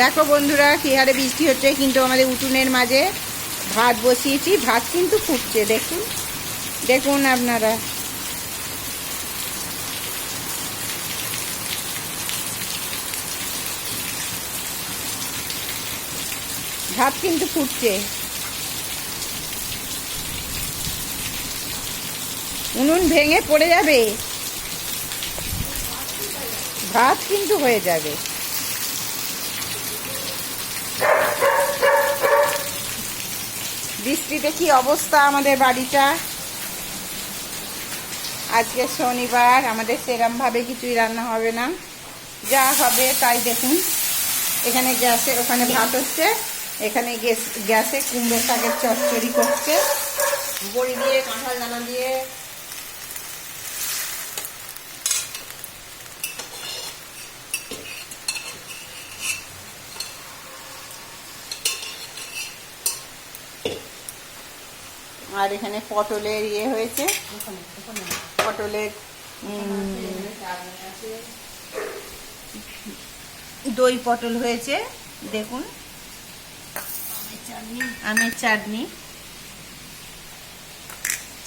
দেখো বন্ধুরা, কি হারে বৃষ্টি হচ্ছে, কিন্তু আমাদের উঠুনের মাঝে ভাত বসিয়েছি, ভাত কিন্তু ফুটছে, দেখুন। দেখুন আপনারা। ভাত কিন্তু ফুটছে। উনুন ভেঙে পড়ে যাবে। ভাত কিন্তু হয়ে যাবে। বৃষ্টিতে কি অবস্থা আমাদের বাড়িটা? আজকে শনিবার, আমাদের সেরমভাবে কিছুই রান্না হবে না। যা হবে তাই দেখুন। এখানে গ্যাসে, ওখানে ভাত হচ্ছে। এখানে গ্যাস, গ্যাসে কুমড়ো শাকের চচ্চড়ি করছে। বড়ি দিয়ে, কাঁঠাল দানা দিয়ে আর এখানে পটলের ইয়ে হয়েছে। পটলের দই পটল হয়েছে, দেখুন। আমের চাটনি।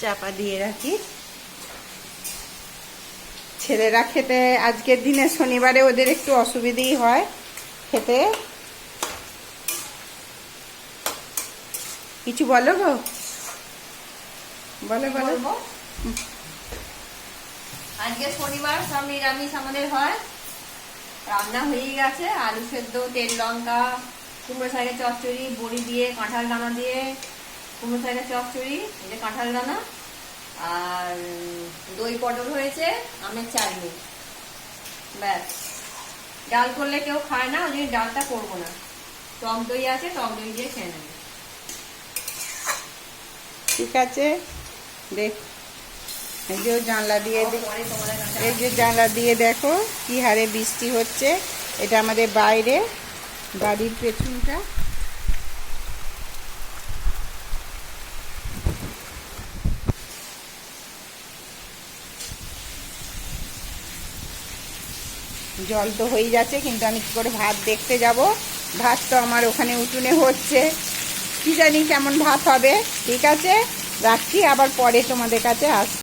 চাপা দিয়ে রাখি। ছেলেরা খেতে, আজকের দিনে শনিবারে ওদের একটু অসুবিধেই হয় খেতে। কিছু বলো গো? বলো বলো। আজকে শনিবার, সব নিরামিষ আমাদের হয়। রান্না হয়ে গেছে, আলু সেদ্ধ, তেল লঙ্কা, কুমড়ো শাকের চচ্চড়ি, বড়ি দিয়ে, কাঁঠাল দানা দিয়ে, কুমড়ো শাকের চচ্চড়ি যে কাঁঠাল দানা, আর দই পটল হয়েছে, আমের চাটনি। ব্যাস। ডাল করলে কেউ খায় না জন্য ডালটা করব না। টক দই আছে, টক দই দিয়ে খেয়ে নেবে। ঠিক আছে? দেখ, এই যে জানলা দিয়ে এই যে জানলা দিয়ে দেখো কি হারে বৃষ্টি হচ্ছে। এটা আমাদের বাইরে, বাড়ির পেছনটা। জল তো হয়ে যাচ্ছে, কিন্তু আমি কি করে ভাত দেখতে যাব? ভাত তো আমার ওখানে উঠুনে হচ্ছে। কি জানি কেমন ভাত হবে। ঠিক আছে? রাখছি আবার পরে তোমাদের কাছে আস